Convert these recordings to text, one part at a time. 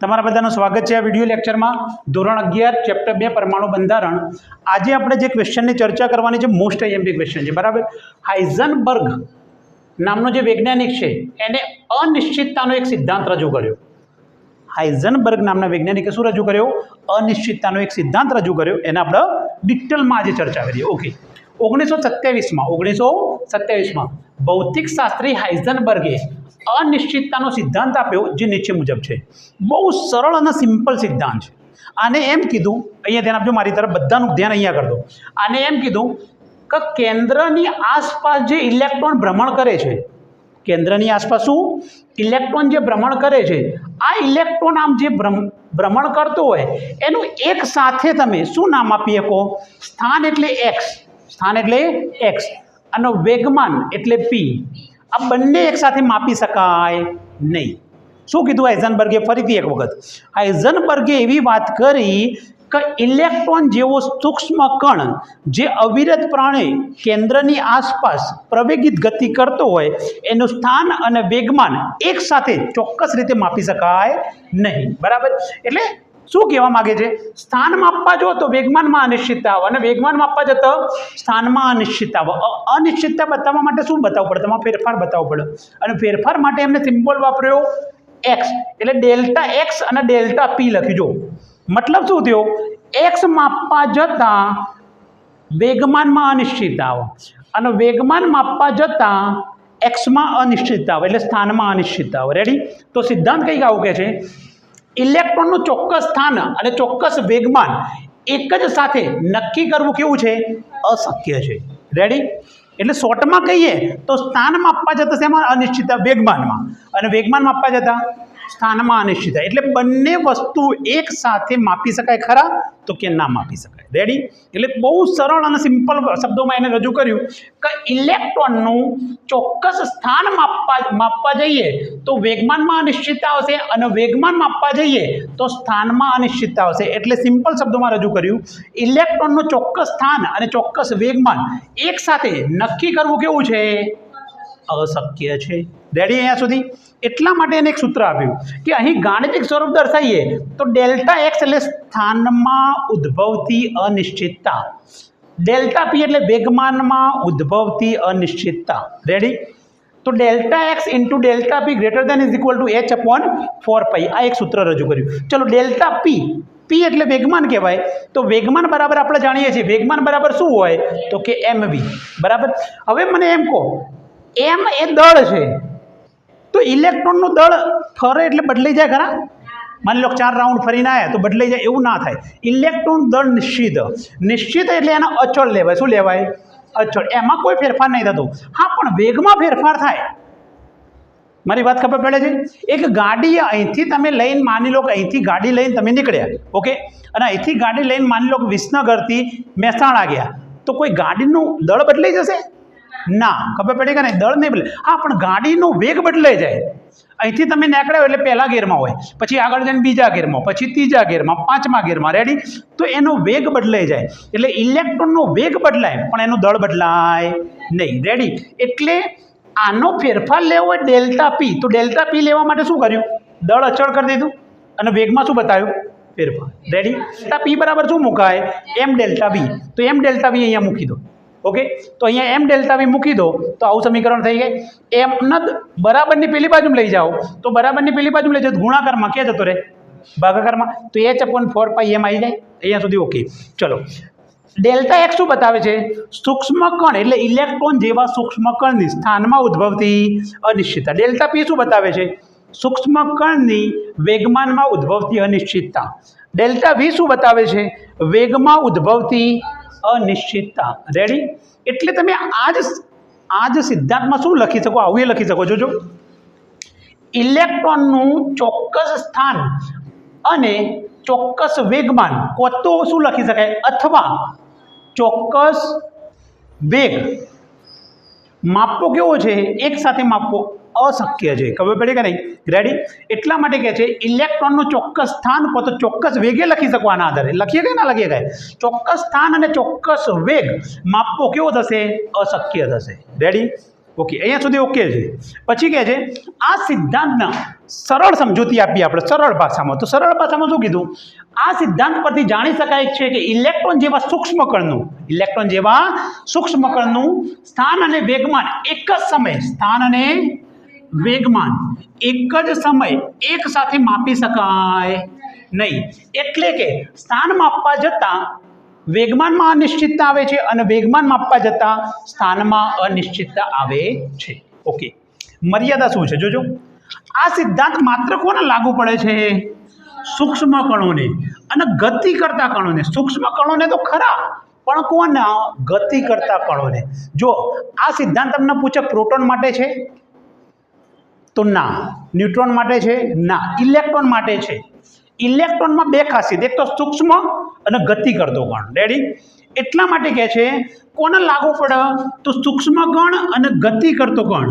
તમારા બધાનું સ્વાગત છે આ વીડિયો લેક્ચરમાં ધોરણ અગિયાર ચેપ્ટર બે, પરમાણુ બંધારણ. આજે આપણે જે ક્વેશ્ચનની ચર્ચા કરવાની છે મોસ્ટ આઈએમપી ક્વેશ્ચન છે. બરાબર? હાઇઝનબર્ગ નામનો જે વૈજ્ઞાનિક છે, એને અનિશ્ચિતતાનો એક સિદ્ધાંત રજૂ કર્યો. હાઇઝનબર્ગ નામના વૈજ્ઞાનિકે શું રજૂ કર્યો? અનિશ્ચિતતાનો એક સિદ્ધાંત રજૂ કર્યો. એને આપણે ડિટેલમાં આજે ચર્ચા કરીએ. ઓકે ઓગણીસો સત્યાવીસમાં ઓગણીસો સત્યાવીસમાં ભૌતિક શાસ્ત્રી હાઇઝનબર્ગે અનિશ્ચિતતાનો સિદ્ધાંત આપ્યો જે નીચે મુજબ છે. બહુ સરળ અને સિમ્પલ સિદ્ધાંત છે. આને એમ કીધું, અહીંયા ધ્યાન આપજો, મારી તરફ બધાનું ધ્યાન અહીંયા કરતો આને એમ કીધું કે કેન્દ્રની આસપાસ જે ઇલેક્ટ્રોન ભ્રમણ કરે છે, કેન્દ્રની આસપાસ શું? ઇલેક્ટ્રોન જે ભ્રમણ કરે છે, આ ઇલેક્ટ્રોન આમ જે ભ્રમ, ભ્રમણ કરતો હોય, એનું એક સાથે તમે શું નામ આપી શકો? સ્થાન એટલે એક્સ સ્થાન એટલે એક્સ અને વેગમાન એટલે પી આ બંને એકસાથે માપી શકાય નહીં. શું કીધું આઇઝનબર્ગે ફરીથી એક વખત. આઇઝનબર્ગે એવી વાત કરી કે ઇલેક્ટ્રોન જેવો સૂક્ષ્મ કણ જે અવિરત પ્રાણે કેન્દ્રની આસપાસ પ્રવેગિત ગતિ કરતો હોય, એનું સ્થાન અને વેગમાન એકસાથે ચોક્કસ રીતે માપી શકાય નહીં. બરાબર? એટલે શું કહેવા માગે છે? સ્થાન માપવા જો તો વેગમાનમાં અનિશ્ચિતતા આવે અને વેગમાન માપવા જતો સ્થાનમાં અનિશ્ચિતતા આવે. અનિશ્ચિતતા બતાવવા માટે શું બતાવવું પડે? તમારે ફેરફાર બતાવવો પડે. અને ફેરફાર માટે એમને સિમ્બોલ વાપર્યો એક્સ એટલે ડેલ્ટા એક્સ અને ડેલ્ટા પી લખ્યું જો મતલબ શું થયો? એક્સ માપવા જતાં વેગમાનમાં અનિશ્ચિતતા આવે. અને વેગમાન માપવા જતાં એક્સમાં અનિશ્ચિતતા આવે, એટલે સ્થાનમાં અનિશ્ચિતતા આવે. રેડી તો સિદ્ધાંત કંઈક આવું કહે છે. ઇલેક્ટ્રોનનું ચોક્કસ સ્થાન અને ચોક્કસ વેગમાન એક જ સાથે નક્કી કરવું કેવું છે? અશક્ય છે. રેડી એટલે શોર્ટમાં કહીએ તો સ્થાન માપવા જતાં શેમાં? અનિશ્ચિતતા વેગમાનમાં. અને વેગમાન માપવા જતાં? સ્થાનમાં અનિશ્ચિતતા એટલે બંને વસ્તુ એક સાથે માપી શકાય ખરા તો કે ના માપી શકાય. રેડી એટલે બહુ સરળ અને સિમ્પલ શબ્દોમાં એને રજૂ કર્યું કે ઇલેક્ટ્રોનનું ચોક્કસ સ્થાન માપવા માપવા જઈએ તો વેગમાનમાં અનિશ્ચિતતા આવશે અને વેગમાન માપવા જઈએ તો સ્થાનમાં અનિશ્ચિતતા આવશે. એટલે સિમ્પલ શબ્દોમાં રજૂ કર્યું ઇલેક્ટ્રોનનું ચોક્કસ સ્થાન અને ચોક્કસ વેગમાન એક સાથે નક્કી કરવું કેવું છે? અશક્ય છે. રેડી અહીંયા સુધી એટલા માટે એને એક સૂત્ર આપ્યું કે અહીં ગાણિતિક સ્વરૂપ દર્શાવીએ તો ડેલ્ટા એક્સ એટલે સ્થાનમાં ઉદ્ભવતી અનિશ્ચિતતા. ડેલ્ટા પી એટલે વેગમાનમાં ઉદ્ભવતી અનિશ્ચિતતા. રેડી તો delta x into delta p greater than is equal to h upon four pi આ એક સૂત્ર રજૂ કર્યું. ચલો, ડેલ્ટા પી પી એટલે વેગમાન કહેવાય. તો વેગમાન બરાબર આપણે જાણીએ છીએ. વેગમાન બરાબર શું હોય? તો કે એમ બરાબર? હવે મને એમ કહો એમ એ દળ છે. તો ઇલેક્ટ્રોનનું દળ ફરે એટલે બદલાઈ જાય ખરા? માની લો ચાર રાઉન્ડ ફરીને આવ્યા તો બદલાઈ જાય એવું ના થાય. ઇલેક્ટ્રોન દળ નિશ્ચિત. નિશ્ચિત એટલે એનો અચળ લેવાય. શું લેવાય? અચળ. એમાં કોઈ ફેરફાર નહીં થતો. હા, પણ વેગમાં ફેરફાર થાય. મારી વાત ખબર પડે છે? એક ગાડી અહીંથી તમે લઈને માની લો કે અહીંથી ગાડી લઈને તમે નીકળ્યા, ઓકે? અને અહીંથી ગાડી લઈને માની લો કે વિસનગરથી મહેસાણા ગયા. તો કોઈ ગાડીનું દળ બદલાઈ જશે? ના, ખબર પડી કે નહીં? દળ નહીં બદલે. હા, પણ ગાડીનો વેગ બદલાઈ જાય. અહીંથી તમે નીકળ્યો એટલે પહેલા ગેરમાં હોય, પછી આગળ જઈને બીજા ગેરમાં, પછી ત્રીજા ગેરમાં, પાંચમા ગેરમાં રેડી તો એનો વેગ બદલાઈ જાય. એટલે ઇલેક્ટ્રોનનો વેગ બદલાય, પણ એનું દળ બદલાય નહીં. રેડી એટલે આનો ફેરફાર લેવો હોય ડેલ્ટા પી તો ડેલ્ટા પી લેવા માટે શું કર્યું? દળ અચળ કરી દીધું. અને વેગમાં શું બતાવ્યું? ફેરફાર. રેડી ડેલ્ટા પી બરાબર શું મુકાય? એમ ડેલ્ટા બી તો એમ ડેલ્ટા બી અહીંયા મૂકી દો. ઓકે? તો અહીંયા એમ ડેલ્ટા વી મૂકી દો, તો આવું સમીકરણ થઈ ગયું એમ નદ બરાબરની પેલી બાજુ લઈ જાઓ. તો બરાબરની પેલી બાજુ લઈ જાઓ ગુણાકારમાં ક્યાં જતો રહે? ભાગાકારમાં. તો h upon four pi m આવી જાય. અહીંયા સુધી ઓકે. ચલો. ડેલ્ટા એક્સ શું બતાવે છે? સૂક્ષ્મ કણ એટલે ઇલેક્ટ્રોન જેવા સૂક્ષ્મ કણની સ્થાનમાં ઉદ્ભવતી અનિશ્ચિતતા. ડેલ્ટા પી શું બતાવે છે? સૂક્ષ્મ કણની વેગમાનમાં ઉદ્ભવતી અનિશ્ચિતતા. ડેલ્ટા વી શું બતાવે છે? વેગમાં ઉદ્ભવતી અનિશ્ચિતતા. રેડી એટલે તમે આ જ આ સિદ્ધાંતમાં શું લખી શકો? આવું એ લખી શકો. છો જો ઇલેક્ટ્રોનનું ચોક્કસ સ્થાન અને ચોક્કસ વેગમાન કોતો શું લખી શકાય? અથવા ચોક્કસ વેગ માપવો કેવો છે? એક સાથે માપવો. અશક્ય છે. ખબર પડી કે નહીં? રેડી એટલા માટે કહે છે, ઇલેક્ટ્રોનનું ચોક્કસ સ્થાન કો તો ચોક્કસ વેગે લખી શકો આના આધારે. લખીએ કે ના લખીએ કાંઈ? ચોક્કસ સ્થાન અને ચોક્કસ વેગ માપવો કેવો થશે? અશક્ય થશે. રેડી ઓકે અહીંયા સુધી ઓકે છે. પછી કહે છે, આ સિદ્ધાંતના સરળ સમજૂતી આપી આપણે, સરળ ભાષામાં. તો સરળ ભાષામાં શું કીધું? આ સિદ્ધાંત પરથી જાણી શકાય છે કે ઇલેક્ટ્રોન જેવા સૂક્ષ્મ કણનું ઇલેક્ટ્રોન જેવા સૂક્ષ્મ કણનું સ્થાન અને વેગમાન એક જ સમયે, સ્થાન અને વેગમાન. એક જ સમય એક સાથે માપી શકાય નહીં. એટલે કે સ્થાન માપવા જતાં વેગમાનમાં અનિશ્ચિતતા આવે છે અને વેગમાન માપવા જતાં સ્થાનમાં અનિશ્ચિતતા આવે છે. ઓકે મર્યાદા શું છે? જોજો. આ સિદ્ધાંત માત્ર કોને લાગુ પડે છે? સૂક્ષ્મ કણોને અને ગતિ કરતા કણોને. સૂક્ષ્મ કણોને તો ખરા, પણ કોના ગતિ કરતા કણોને. જો આ સિદ્ધાંત તમને પૂછે પ્રોટોન માટે છે? તો ના. ન્યુટ્રોન માટે છે ના. ઇલેક્ટ્રોન માટે છે. ઇલેક્ટ્રોનમાં બે ખાસિયત. એક તો સૂક્ષ્મ અને ગતિ કરતો કણ રેડી એટલા માટે કહે છે, કોને લાગુ પડે? તો સૂક્ષ્મ કણ અને ગતિ કરતો કણ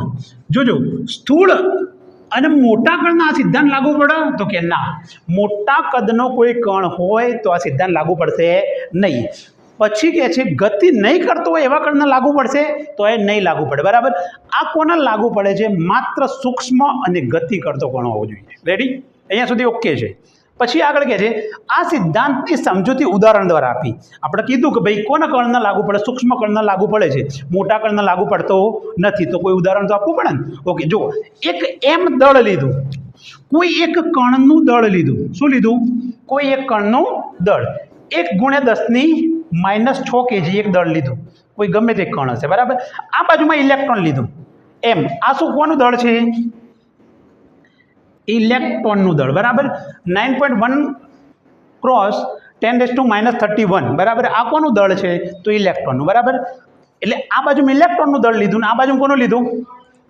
જોજો, સ્થૂળ અને મોટા કણના આ સિદ્ધાંત લાગુ પડે? તો કે ના. મોટા કદનો કોઈ કણ હોય તો આ સિદ્ધાંત લાગુ પડશે નહીં. પછી કહે છે, ગતિ નહીં કરતો હોય એવા કણને લાગુ પડશે, તો એ નહીં લાગુ પડે. બરાબર? આ કોને લાગુ પડે છે? માત્ર સૂક્ષ્મ અને ગતિ કરતો કણ હોવો જોઈએ. રેડી અહીંયા સુધી ઓકે છે. પછી આગળ કહે છે, આ સિદ્ધાંતની સમજૂતી ઉદાહરણ દ્વારા આપી. આપણે કીધું કે ભાઈ, કોના કણને લાગુ પડે? સૂક્ષ્મ કણને લાગુ પડે છે. મોટા કણને લાગુ પડતો નથી. તો કોઈ ઉદાહરણ તો આપવું પડે ને? ઓકે જુઓ. એક એમ દળ લીધું. કોઈ એક કણનું દળ લીધું. શું લીધું? કોઈ એક કણનું દળ. એક ગુણ્યા દસની માઇનસ છ કેજી એક દળ લીધું. કોઈ ગમે તે કણ હશે, બરાબર? આ બાજુમાં ઇલેક્ટ્રોન લીધું. એમ, આ શું કોનું દળ છે? ઇલેક્ટ્રોનનું દળ, બરાબર? Nine point one cross ten days to minus thirty one, બરાબર? આ કોનું દળ છે? તો ઇલેક્ટ્રોનનું, બરાબર? એટલે આ બાજુ ઇલેક્ટ્રોનનું દળ લીધું ને આ બાજુ કોનું લીધું?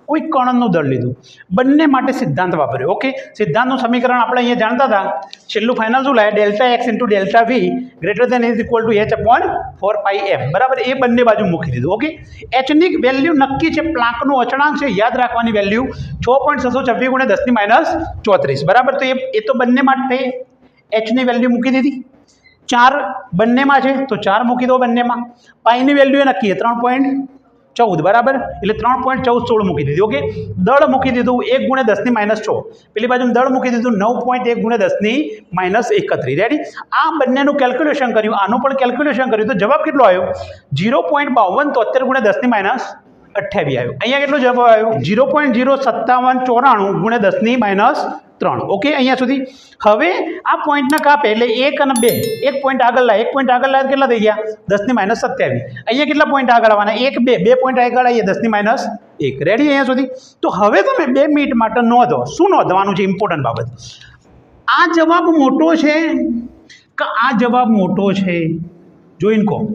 કોઈ કણનું દળ લીધું. બંને માટે સિદ્ધાંત વાપર્યો. ઓકે સિદ્ધાંતનું સમીકરણ આપણે અહીંયા જાણતા હતા. છેલ્લું ફાઇનલ શું લાવે delta x into delta v greater than is equal to h upon four pi m બરાબર? એ બંને બાજુ મૂકી દીધું. ઓકે એચની વેલ્યુ નક્કી છે પ્લાન્કનું અચળાંક છે. યાદ રાખવાની વેલ્યુ છ પોઈન્ટ છસો છવ્વીસ ગુણ્યા દસની માઇનસ ચોત્રીસ. બરાબર? તો એ એ તો બંને માટે એચની વેલ્યુ મૂકી દીધી. ચાર બંનેમાં છે. તો ચાર મૂકી દો બંનેમાં. પાઈની વેલ્યુ એ નક્કી ત્રણ પોઈન્ટ ચૌદ, બરાબર? એટલે ત્રણ પોઈન્ટ ચૌદ સોળ મૂકી દીધી ઓકે દળ મૂકી દીધું એક ગુણ્યા દસની માઇનસ છ. પેલી બાજુ દળ મૂકી દીધું નવ પોઈન્ટ એક ગુણ્યા દસની માઇનસ એકત્રીસ. રેડી આ બંનેનું કેલ્ક્યુલેશન કર્યું. આનું પણ કેલ્ક્યુલેશન કર્યું. તો જવાબ કેટલો આવ્યો? જીરો પોઈન્ટ બાવન તોતેર ગુણ્યા દસની માઇનસ અઠ્યાવીસ આવ્યો. અહીંયા કેટલો જવાબ આવ્યો? ઝીરો પોઈન્ટ ઝીરો સત્તાવન ચોરાણું ગુણ્યા દસની માઇનસ ત્રણ. ઓકે, અહીંયા સુધી. હવે આ પોઈન્ટના કાપે એટલે એક અને બે. એક પોઈન્ટ આગળ લાવે એક પોઈન્ટ આગળ લાવે કેટલા થઈ ગયા? દસની માઇનસ સત્યાવીસ. અહીંયા કેટલા પોઈન્ટ આગળ આવવાના? એક, બે. બે પોઈન્ટ આગળ આવીએ, દસની માઇનસ એક. રેડી અહીંયા સુધી? તો હવે તમે બે મિનિટ માટે નોંધો. શું નોંધવાનું છે? ઇમ્પોર્ટન્ટ બાબત. આ જવાબ મોટો છે કે આ જવાબ મોટો છે? જોઈને કહો.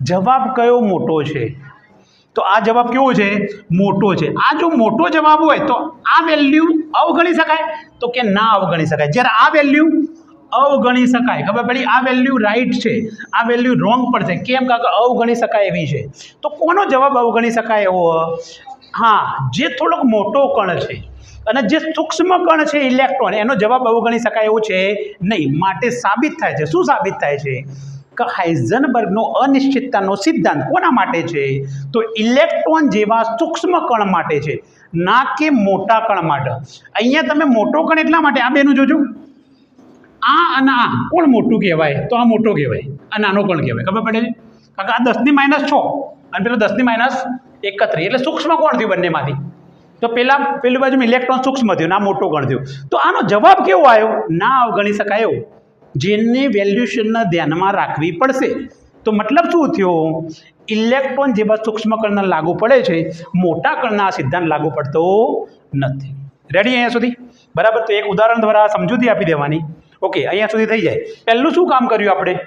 જવાબ કયો મોટો છે? તો આ જવાબ કેવો છે? મોટો છે. આ જો મોટો જવાબ હોય તો આ વેલ્યુ અવગણી શકાય. તો કે ના અવગણી શકાય. જ્યારે આ વેલ્યુ અવગણી શકાય. ખબર પડી? આ વેલ્યુ રાઈટ છે. આ વેલ્યુ રોંગ પણ છે. કેમ? કારણ અવગણી શકાય એવી છે. તો કોનો જવાબ અવગણી શકાય એવો? હા, જે થોડોક મોટો કણ છે અને જે સૂક્ષ્મ કણ છે ઇલેક્ટ્રોન એનો જવાબ અવગણી શકાય એવો છે નહીં. માટે સાબિત થાય છે. શું સાબિત થાય છે? કે હાઇઝનબર્ગનો અનિશ્ચિતતાનો સિદ્ધાંત કોના માટે છે? તો ઇલેક્ટ્રોન જેવા સૂક્ષ્મ કણ માટે છે, ના કે મોટા કણ માટે. અહીંયા તમે મોટો કણ એટલા માટે? આ બેનું જોજો. આ અને આ, કોણ મોટું કહેવાય? તો આ મોટો કહેવાય, આ નાનો કણ કહેવાય. ખબર પડે? છે કારણ કે આ દસની માઇનસ છ અને પેલો દસની માઇનસ એકત્રીસ. એટલે સૂક્ષ્મ કોણ થયું બંનેમાંથી? તો પેલા, પેલું બાજુ ઇલેક્ટ્રોન સૂક્ષ્મ થયું ના મોટો કણ થયું. તો આનો જવાબ કેવો આવ્યો? ના અવગણી શકાય એવો. જેની વેલ્યુશનને ધ્યાનમાં રાખવી પડશે. તો મતલબ શું થયો? ઇલેક્ટ્રોન જેવા સૂક્ષ્મ કણના લાગુ પડે છે, મોટા કણના આ સિદ્ધાંત લાગુ પડતો નથી. રેડી અહીંયા સુધી? બરાબર, તો એક ઉદાહરણ દ્વારા સમજૂતી આપી દેવાની. ઓકે અહીંયા સુધી થઈ જાય. પહેલું શું કામ કર્યું આપણે?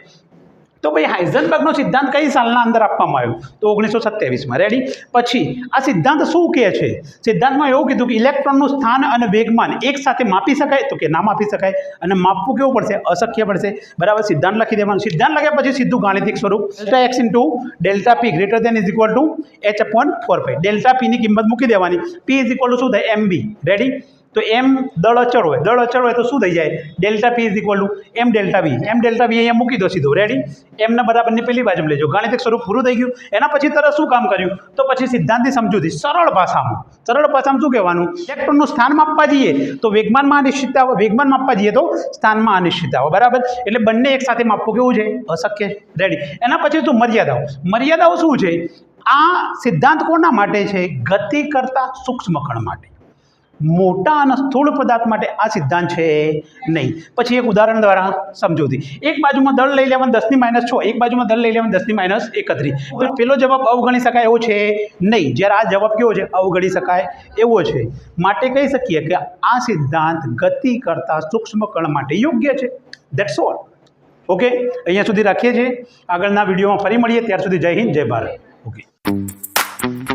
તો ભાઈ હાઇઝનબર્ગનો સિદ્ધાંત કઈ સાલના અંદર આપવામાં આવ્યો? તો ઓગણીસો સત્યાવીસમાં. રેડી પછી આ સિદ્ધાંત શું કહે છે? સિદ્ધાંતમાં એવું કીધું કે ઇલેક્ટ્રોનનું સ્થાન અને વેગમાન એક સાથે માપી શકાય, તો કે ના માપી શકાય, અને માપવું કેવું પડશે? અશક્ય પડશે. બરાબર? સિદ્ધાંત લખી દેવાનું. સિદ્ધાંત લખ્યા પછી સીધું ગાણિતિક સ્વરૂપ. Delta x into delta p greater than is equal to h upon four pi delta પીની કિંમત મૂકી દેવાની. પી ઇઝ ઇક્વલ ટુ શું થાય? એમ બી રેડી તો એમ દળ અચળ હોય, દળ અચળ હોય તો શું થઈ જાય? Delta p is equal to m delta v m delta v અહીંયા મૂકી દો સીધો. રેડી એમના બરાબરની પેલી બાજુ લેજો. ગાણિતિક સ્વરૂપ પૂરું થઈ ગયું. એના પછી તરત શું કામ કર્યું? તો પછી સિદ્ધાંતની સમજૂતી. સરળ ભાષામાં. સરળ ભાષામાં શું કહેવાનું? ઇલેક્ટ્રોનનું સ્થાન માપવા જઈએ. તો વેગમાનમાં અનિશ્ચિતતા વેગમાન માપવા જઈએ તો સ્થાનમાં અનિશ્ચિતતા બરાબર? એટલે બંને એક સાથે માપવું કેવું છે? અશક્ય. રેડી એના પછી શું મર્યાદાઓ. મર્યાદાઓ શું છે? આ સિદ્ધાંત કોના માટે છે? ગતિ કરતા સૂક્ષ્મ કણ માટે. મોટા અને સ્થૂળ પદાર્થ માટે આ સિદ્ધાંત છે નહીં. પછી એક ઉદાહરણ દ્વારા સમજૂતી એક બાજુમાં દળ લઈ લેવાનું દસની માઇનસ છ, એક બાજુમાં દળ લઈ લેવાનું દસની માઇનસ એકત્રીસ. તો પેલો જવાબ અવગણી શકાય એવો છે? નહીં. જ્યારે આ જવાબ કેવો છે? અવગણી શકાય એવો છે. માટે કહી શકીએ કે આ સિદ્ધાંત ગતિ કરતાં સૂક્ષ્મ કણ માટે યોગ્ય છે. દેટ્સ ઓલ ઓકે અહીંયા સુધી રાખીએ છીએ. આગળના વિડીયોમાં ફરી મળીએ. ત્યાર સુધી જય હિન્દ, જય ભારત. ઓકે